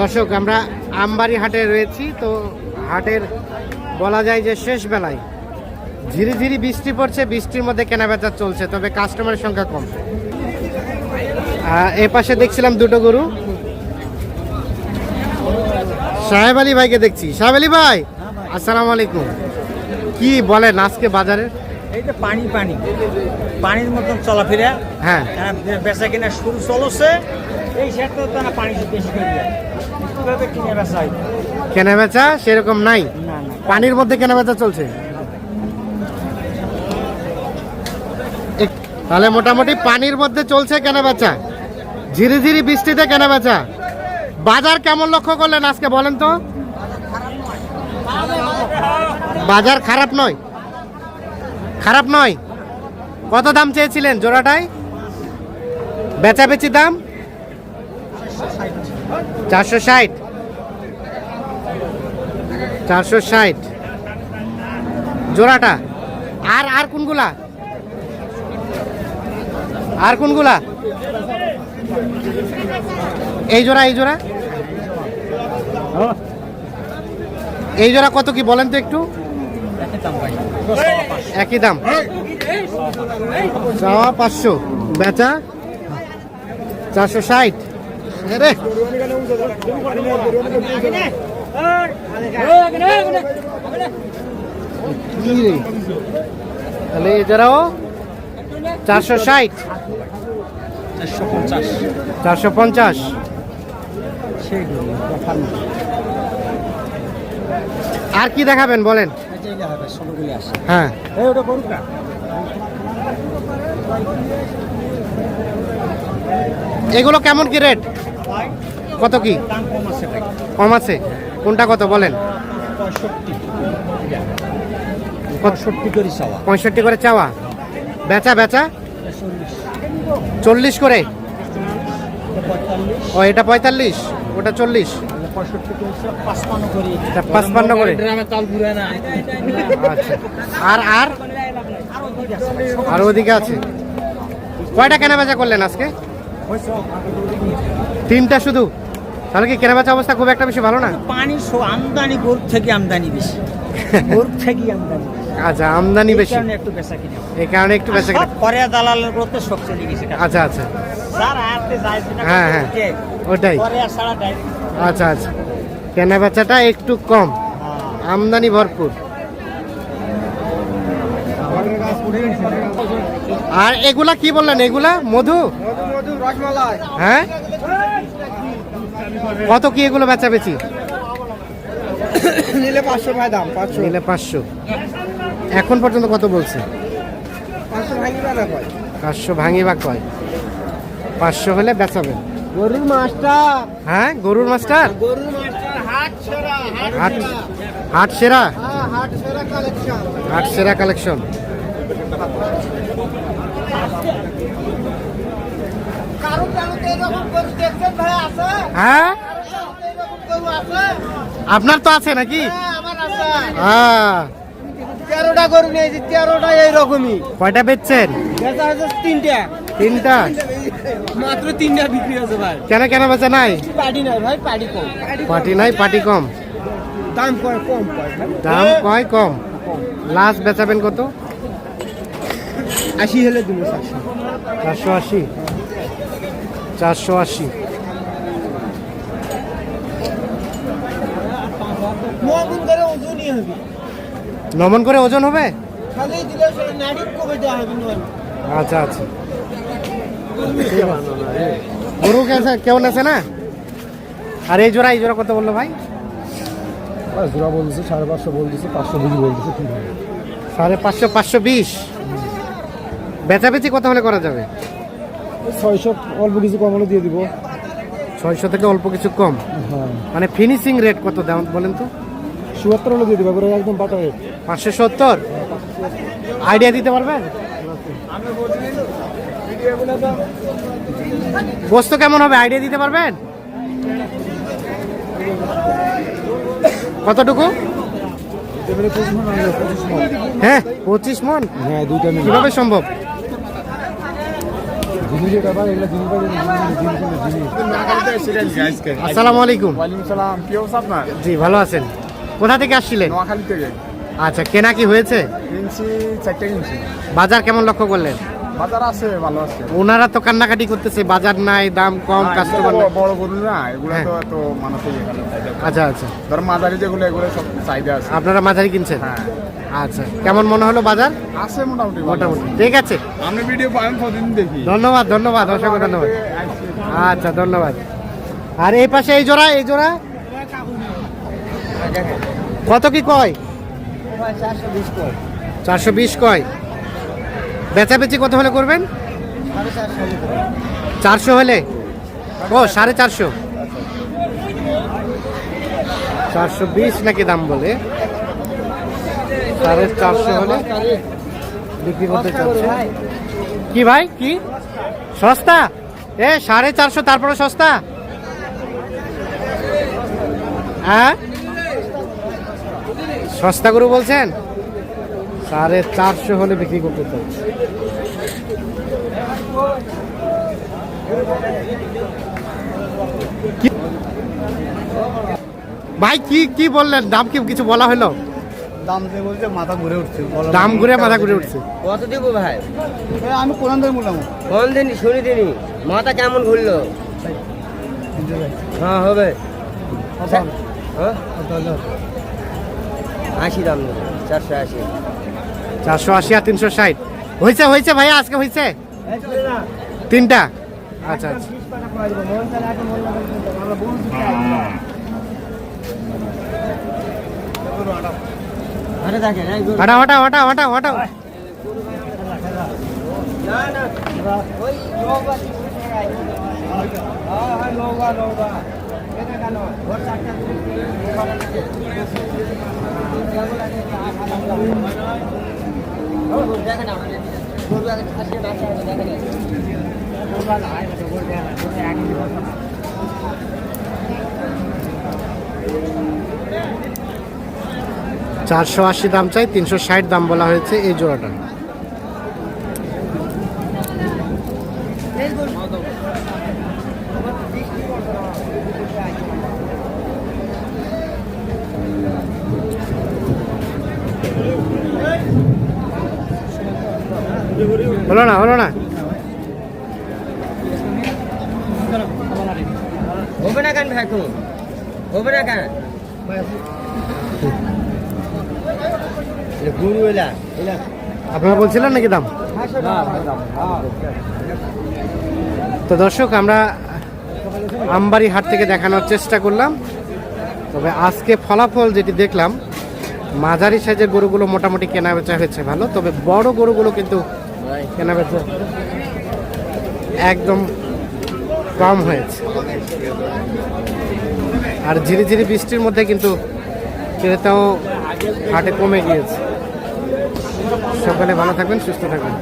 দর্শক আমরা আমবাড়ি হাটে রয়েছি তো হাটের বলা যায় যে শেষ বেলায় ঝিরি ঝিরি বৃষ্টি পড়ছে বৃষ্টির মধ্যে কেনাবেচা চলছে তবে কাস্টমারের সংখ্যা কম। এ পাশে দেখছিলাম দুটো গরু। সাহেব আলী ভাইকে দেখছি। সাহেব আলী ভাই আসসালামু আলাইকুম। কি বলেন আজকে বাজারে? এই যে পানি পানি। পানির মতন চলাফেরা। হ্যাঁ। হ্যাঁ, বেচা কিনা শুরু চলছে। এই সেটা তো না পানি বেশি করে যায় কিনে বেচা সেরকম নাই? পানির মধ্যে কেনাবেচা চলছে? তাহলে মোটামুটি পানির মধ্যে চলছে কেনাবেচা ঝিরি ঝিরি বৃষ্টিতে কেনাবেচা বাজার কেমন লক্ষ্য করলেন আজকে বলেন তো? বাজার খারাপ নয়। খারাপ নয়। কত দাম চেয়েছিলেন জোড়াটায়? বেচাবেচি দাম? চারশো ষাট। চারশো ষাট। জোড়াটা। আর আর কোনগুলা? আর কোনগুলা? এই জোড়া এই জোড়া। এই জোড়া কত কি, বলেন তো একটু। একই দাম। চাওয়া পাঁচশো। বেচা চারশো ষাট। তাহলে এছাড়াও চারশো ষাট। চারশো পঞ্চাশ আর কি দেখাবেন বলেন হ্যাঁ এগুলো কেমন কি রেট কত কি? কম আছে। কোনটা কত বলেন? পঁয়ষট্টি করে চাওয়া। পঁয়ষট্টি করে চাওয়া। বেচা বেচা? চল্লিশ করে? ও এটা পঁয়তাল্লিশ ওটা চল্লিশ। করে পাঁচপান্ন আচ্ছা। আর আর? আর ওদিকে আছে। কয়টা কেনাবেচা করলেন আজকে? তিনটা শুধু? তাহলে কি কেনাবেচা অবস্থা খুব একটা বেশি ভালো না? পানি আমদানি গরুর থেকে আমদানি বেশি। গরুর থেকে আমদানি আচ্ছা আমদানি বেশি। একটু বেচা কিনা এই কারণে একটু বেশি সব করে দালালের করতে সব চলে গেছে আচ্ছা আচ্ছা। যার হাতে যায় সেটা হ্যাঁ, হ্যাঁ। ওটাই। আর সারা আচ্ছা আচ্ছা। কেনাবেচাটা একটু কম। আমদানি ভরপুর। আর এগুলা কি বললেন? এগুলা মধু? হ্যাঁ? কত কি এগুলো বেচা বেচি নিলে পাঁচশো ভাই দাম পাঁচশো। নিলে পাঁচশো। এখন পর্যন্ত কত বলছে? পাঁচশো ভাঙি বা কয়? পাঁচশো হলে বেচাবেন গরুর মাছটা হ্যাঁ গরুর মাস্টার? গরুর হাট সেরা হাট হাট সেরা। হ্যাঁ হাট সেরা কালেকশন হাট সেরা কালেকশন কারও কারোতে এরকম গরু দেখছেন ভাই আছে হ্যাঁ? আপনার তো আছে নাকি? হ্যাঁ হ্যাঁ। তেরোটা গরু নিয়েছি তেরোটা এইরকমই। কয়টা বেচছেন? তিনটা। তিনটা? মাত্র তিনটা বিক্রি হচ্ছে ভাই। কেন কেন বেচা নাই? পার্টি নাই ভাই পার্টি কম। পার্টি নাই পার্টি কম? দাম কয় কম দাম কয় কম? লাস্ট বেচাবেন কত? আশি হলে দিব চারশো। চারশো আশি। চারশো আশি। নমন করে ওজন হবে। আচ্ছা আচ্ছা। গরু কেসে কেমন আছে না? আর এই জোড়া এই জোড়া কত বলল ভাই? জোড়া বলতেছে সাড়ে পাঁচশো বলতেছে পাঁচশো বলতেছে ঠিক আছে সাড়ে পাঁচশো পাঁচশো বিশ। বেচাবেচি কত হলে করা যাবে? ছয়শো অল্প কিছু কম হলে দিয়ে দিব। ছয়শো থেকে অল্প কিছু কম? হ্যাঁ। মানে ফিনিশিং রেট কত দাম বলেন তো? চুয়াত্তর হলে দিয়ে দিব একদম বাটা রেট পাঁচশো সত্তর? আইডিয়া দিতে পারবেন? গোস্ত কেমন হবে? আইডিয়া দিতে পারবেন? কতটুকু? হ্যাঁ পঁচিশ মন। হ্যাঁ দুইটা কীভাবে সম্ভব? জিনিসের ব্যাপার এগুলো জিনিস বাড়ি জিনিস জিনিস আসসালামু আলাইকুম। সালাম কি অবস্থা আপনার জি ভালো আছেন। কোথা থেকে আসছিলেন? নোয়াখালী থেকে। আচ্ছা কেনা কি হয়েছে? বাজার কেমন লক্ষ্য করলেন? বাজার আছে ভালো আছে। ওনারা তো কান্নাকাটি করতেছে বাজার নাই দাম কম কাস্টমার নাই। বড় গরু না এগুলো হ্যাঁ। তো এত মানুষই আচ্ছা আচ্ছা। ধর মাঝারি যেগুলো এগুলো সব চাহিদা আছে। আপনারা মাঝারি কিনছেন? হ্যাঁ। আচ্ছা কেমন মনে হলো বাজার? আছে মোটামুটি মোটামুটি। ঠিক আছে। আপনি ভিডিও পাবেন প্রতিদিন দেখি। ধন্যবাদ ধন্যবাদ অসংখ্য ধন্যবাদ আচ্ছা ধন্যবাদ। আর এই পাশে এই জোড়া এই জোড়া? কত কি কয়? চারশো বিশ করে চারশো বিশ কয়। বেচাবেচি কত হলে করবেন? চারশো হলে? ও, সাড়ে চারশো। চারশো বিশ নাকি দাম বলে? সাড়ে চারশো হলে বিক্রি করতে চাচ্ছে কি ভাই? কি? সস্তা? এ, সাড়ে চারশো, তারপরে সস্তা? হ্যাঁ? সস্তা গরু বলছেন? সাড়ে চারশো হলে বিক্রি করতে চাচ্ছে ভাই কি কি বললেন? দাম কি কিছু বলা হলো? দাম দিয়ে বলছে মাথা ঘুরে উঠছে। দাম ঘুরে মাথা ঘুরে উঠছে। কত দিব ভাই? আমি কোরআন ধরে বললাম। কোন দিন শুনি দিনি। মাথা কেমন ঘুরলো? হ্যাঁ হবে। হ্যাঁ? আশি দাম নেবে চারশো আশি। চারশো আশি আর তিনশো ষাট। হয়েছে হয়েছে ভাইয়া, আজকে হয়েছে তিনটা? আচ্ছা আচ্ছা। আরে দেখেন এই গরু- হটা চারশো আশি দাম চাই তিনশো ষাট দাম বলা হয়েছে এই জোড়াটা। হলো না হলো না। হবে না কেন হবে না কেন? গুরু এলা এলা আপনারা বলছিলেন নাকি দাম? তো দর্শক আমরা আমবাড়ি হাট থেকে দেখানোর চেষ্টা করলাম। তবে আজকে ফলাফল যেটি দেখলাম মাঝারি সাইজের গরুগুলো মোটামুটি কেনা বেচা হয়েছে ভালো তবে বড় গরুগুলো কিন্তু কেনা বেচা একদম কম হয়েছে। আর ঝিরি ঝিরি বৃষ্টির মধ্যে কিন্তু ক্রেতাও হাটে কমে গিয়েছে। সকালে ভালো থাকবেন, সুস্থ থাকবেন।